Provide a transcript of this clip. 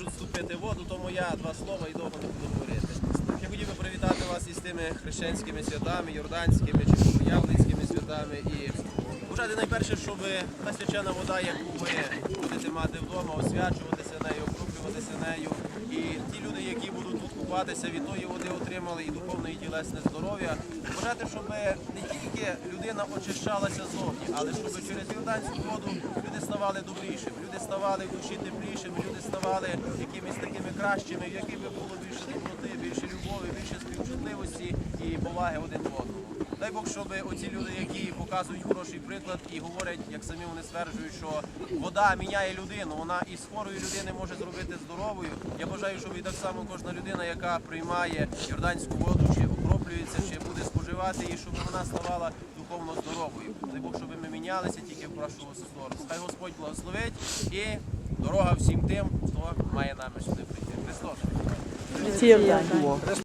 можуть вступити в воду, тому я два слова і довго не буду говорити. Я хотів би привітати вас із тими хрещенськими святами, йорданськими чи Явницькими святами і бажати найперше, щоб та свячена вода, яку ви будете мати вдома, освячуватися нею, окроплюватися нею. І ті люди, які будуть тут купатися, від тої води отримали і духовне, і тілесне здоров'я. Бажати, щоб не тільки людина очищалася зовні, але щоб через Йорданську воду люди ставали добрішими, люди ставали в душі теплішими, люди ставали якимись такими кращими, в яких би було більше доброти, більше любові, більше співчутливості і поваги один до одного. Дай Бог, щоб оці люди, які показують хороший приклад і говорять, як самі вони стверджують, що вода міняє людину, вона із хворої людини може зробити здоровою. Я бажаю, щоб і так само кожна людина, яка приймає йорданську воду, чи окроплюється, чи буде споживати її, щоб вона ставала духовно здоровою. Дай Бог, щоб ми мінялися тільки в кращу сторону. Хай Господь благословить і дорога всім тим, хто має нами сюди прийти. Христос.